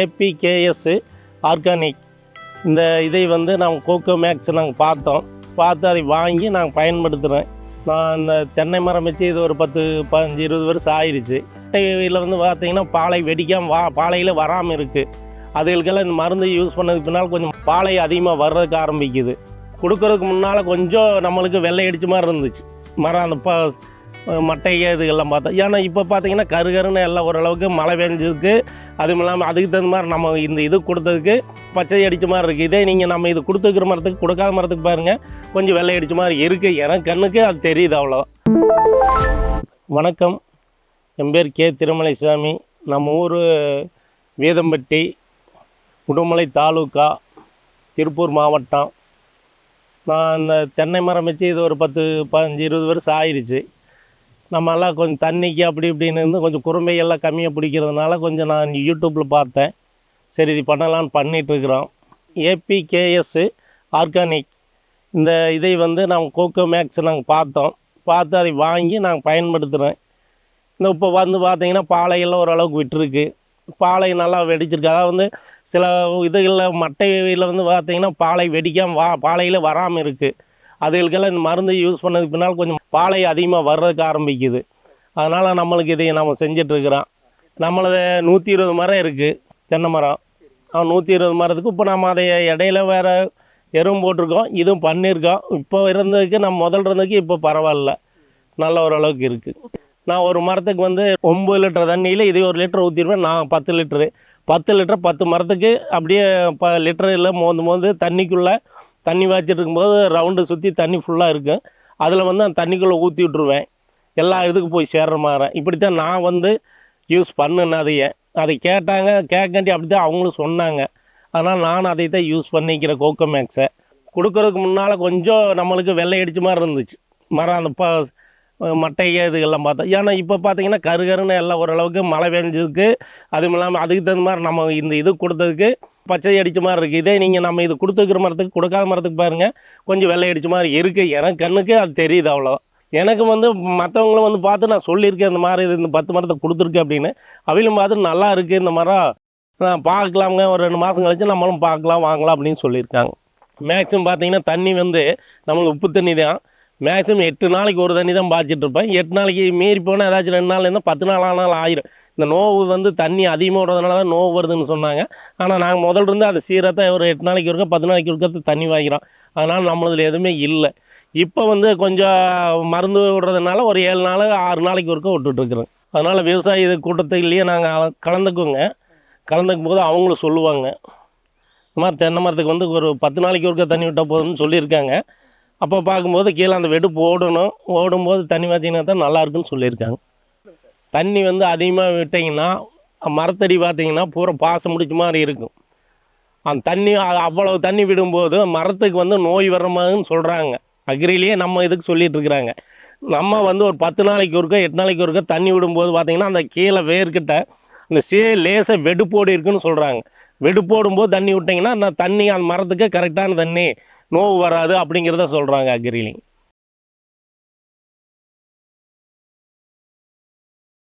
APKS organic. இந்த இதை வந்து நாங்கள் கோகோ மேக்ஸ் நாங்கள் பார்த்தோம். பார்த்து அதை வாங்கி நாங்கள் பயன்படுத்துகிறேன் நான் இந்த தென்னை மரம் வச்சு இது ஒரு பத்து பதினஞ்சு இருபது வருஷம் ஆயிடுச்சு இதில் வந்து பார்த்தீங்கன்னா பாலை வெடிக்காமல் வா பாலையில் வராமல் இருக்குது அதுகளுக்கெல்லாம் இந்த மருந்து யூஸ் பண்ணதுக்கு பின்னால் கொஞ்சம் பாலை அதிகமாக வர்றதுக்கு ஆரம்பிக்குது. கொடுக்கறதுக்கு முன்னால் கொஞ்சம் நம்மளுக்கு வெள்ளை அடிச்ச மாதிரி இருந்துச்சு. மரம் அந்த ப மட்டை இதுகள்லாம் பார்த்தோம். ஏன்னா இப்போ பார்த்தீங்கன்னா கருகருன்னு எல்லாம் ஓரளவுக்கு மழை பெஞ்சிருக்கு. அதுவும் இல்லாமல் அதுக்கு தகுந்த மாதிரி நம்ம இந்த இது கொடுத்ததுக்கு பச்சை அடித்த மாதிரி இருக்குது இதே நீங்கள் நம்ம இது கொடுத்துருக்குற மரத்துக்கு கொடுக்காத மரத்துக்கு பாருங்கள் கொஞ்சம் வெள்ளை அடித்த மாதிரி இருக்குது எனக்கு கண்ணுக்கு அது தெரியுது அவ்வளோ வணக்கம். என் பேர் கே திருமலைசாமி. நம்ம ஊர் வீதம்பட்டி உடுமலை தாலுக்கா திருப்பூர் மாவட்டம். நான் இந்த தென்னை மரம் வச்சு இது ஒரு பத்து பதினஞ்சு இருபது வருஷம் ஆயிடுச்சு நம்மலாம் கொஞ்சம் தண்ணிக்கு அப்படி இப்படின்னு இருந்து கொஞ்சம் குறும்பையெல்லாம் கம்மியாக பிடிக்கிறதுனால கொஞ்சம் நான் யூடியூப்பில் பார்த்தேன். சரி இது பண்ணலான்னு பண்ணிகிட்ருக்குறோம் ஏபிகேஎஸ் ஆர்கானிக் இந்த இதை வந்து நாங்கள் கோகோ மேக்ஸ் நாங்கள் பார்த்தோம். பார்த்து அதை வாங்கி நாங்கள் பயன்படுத்துகிறேன் இந்த இப்போ வந்து பார்த்திங்கன்னா பாலையெல்லாம் ஓரளவுக்கு விட்டுருக்கு. பாலை நல்லா வெடிச்சிருக்கு. அதாவது வந்து சில இதுகளில் மட்டையில் வந்து பார்த்திங்கன்னா பாலை வெடிக்காமல் வா பாலையில் வராமல் இருக்குது அதுகளுக்கெல்லாம் இந்த மருந்து யூஸ் பண்ணதுக்கு பின்னால் கொஞ்சம் பாலை அதிகமாக வர்றதுக்கு ஆரம்பிக்குது. அதனால் நம்மளுக்கு இதை நம்ம செஞ்சிட்ருக்குறோம். நம்மளது நூற்றி இருபது மரம் இருக்குது தென்னை மரம். நூற்றி இருபது மரத்துக்கு இப்போ நம்ம அதை இடையில வேறு எருவும் போட்டிருக்கோம் இதுவும் பண்ணியிருக்கோம். இப்போ இருந்ததுக்கு நம்ம முதல் இருந்ததுக்கு இப்போ பரவாயில்ல. நல்ல ஓரளவுக்கு இருக்குது நான் ஒரு மரத்துக்கு வந்து ஒம்பது லிட்டர் தண்ணியில் இதே ஒரு லிட்டர் ஊற்றிடுவேன் நான் பத்து லிட்டரு. பத்து லிட்டர் பத்து மரத்துக்கு அப்படியே ப லிட்டர் இல்லை மோந்து மோந்து தண்ணிக்குள்ளே தண்ணி வாய்ச்சிட்டு இருக்கும்போது ரவுண்டு சுற்றி தண்ணி ஃபுல்லாக இருக்கும் அதில் வந்து அந்த தண்ணிக்குள்ளே ஊற்றி விட்ருவேன் எல்லா இதுக்கு போய் சேர்ற மாதிரி. இப்படி தான் நான் வந்து யூஸ் பண்ணேன் அதையே. அதை கேட்டாங்க கேட்காண்டி அப்படி தான் அவங்களும் சொன்னாங்க. அதனால் நான் அதை தான் யூஸ் பண்ணிக்கிறேன் கோகோ மேக்ஸை கொடுக்குறதுக்கு முன்னால் கொஞ்சம் நம்மளுக்கு வெள்ளை அடிச்ச மாதிரி இருந்துச்சு. மரம் அந்த ப மட்டைங்க இதுகள்லாம் பார்த்தோம் ஏன்னா இப்போ பார்த்தீங்கன்னா கருகருன்னு எல்லாம் ஓரளவுக்கு மழை பெஞ்சிருக்கு. அதுவும் இல்லாமல் அதுக்கு தகுந்த மாதிரி நம்ம இந்த இது கொடுத்ததுக்கு பச்சை அடித்த மாதிரி இருக்குது இதே நீங்கள் நம்ம இது கொடுத்துருக்குற மரத்துக்கு கொடுக்காத மரத்துக்கு பாருங்கள் கொஞ்சம் வெள்ளை அடித்த மாதிரி இருக்குது எனக்கு கண்ணுக்கு அது தெரியுது அவ்வளோதான் எனக்கு வந்து மற்றவங்களும் வந்து பார்த்து நான் சொல்லியிருக்கேன் இந்த மாதிரி இது இந்த பத்து மரத்தை கொடுத்துருக்கேன் அப்படின்னு. அவையிலும் பார்த்து நல்லா இருக்குது இந்த மரம். நான் பார்க்கலாமுங்க. ஒரு ரெண்டு மாதம் கழிச்சு நம்மளும் பார்க்கலாம் வாங்கலாம் அப்படின்னு சொல்லியிருக்காங்க. மேக்ஸிமம் பார்த்தீங்கன்னா தண்ணி வந்து நம்மளுக்கு உப்பு தண்ணி தான். மேக்ஸிமம் எட்டு நாளைக்கு ஒரு தண்ணி தான் பாய்ச்சிட்டு இருப்பேன். எட்டு நாளைக்கு மீறி போனால் ஏதாச்சும் ரெண்டு நாள் இருந்தால் பத்து நாள் ஆனாலும் ஆயிரும். இந்த நோவு வந்து தண்ணி அதிகமாக விடுறதுனால தான் நோவு வருதுன்னு சொன்னாங்க. ஆனால் நாங்கள் முதல்ல இருந்து அதை சீரத்தை ஒரு எட்டு நாளைக்கு இருக்க பத்து நாளைக்கு இருக்க தண்ணி வாங்கிறோம் அதனால் நம்மளதில் எதுவுமே இல்லை. இப்போ வந்து கொஞ்சம் மருந்து விடுறதுனால ஒரு ஏழு நாள் ஆறு நாளைக்கு ஒருக்க விட்டுட்ருக்குறோம் அதனால் விவசாய இது நாங்கள் கலந்துக்குவோங்க. கலந்துக்கும் போது அவங்களும் சொல்லுவாங்க. இந்த மாதிரி தென்னை மரத்துக்கு வந்து ஒரு பத்து நாளைக்கு ஒருக்க தண்ணி விட்டால் போதும்னு சொல்லியிருக்காங்க. அப்போ பார்க்கும்போது கீழே அந்த வெடுப்பு ஓடணும் ஓடும்போது தண்ணி பார்த்தீங்கன்னா தான் நல்லா இருக்குன்னு சொல்லியிருக்காங்க. தண்ணி வந்து அதிகமாக விட்டிங்கன்னா மரத்தடி பார்த்தீங்கன்னா பூரா பாசம் முடிச்ச மாதிரி இருக்கும். அந்த தண்ணி அவ்வளவு தண்ணி விடும்போது மரத்துக்கு வந்து நோய் வர்ற மாதிரின்னு சொல்கிறாங்க அக்ரிலேயே நம்ம இதுக்கு சொல்லிகிட்ருக்குறாங்க இருக்கிறாங்க. நம்ம வந்து ஒரு பத்து நாளைக்கு ஒருக்க எட்டு நாளைக்கு ஒருக்க தண்ணி விடும்போது பார்த்தீங்கன்னா அந்த கீழே வேர்கிட்ட அந்த சே லேசாக வெடுப்போடு இருக்குன்னு சொல்கிறாங்க வெடுப்போடும் போது தண்ணி விட்டிங்கன்னா அந்த தண்ணி அந்த மரத்துக்கு கரெக்டான தண்ணி. நோவு வராது அப்படிங்கிறத சொல்கிறாங்க அக்ரிலிங்.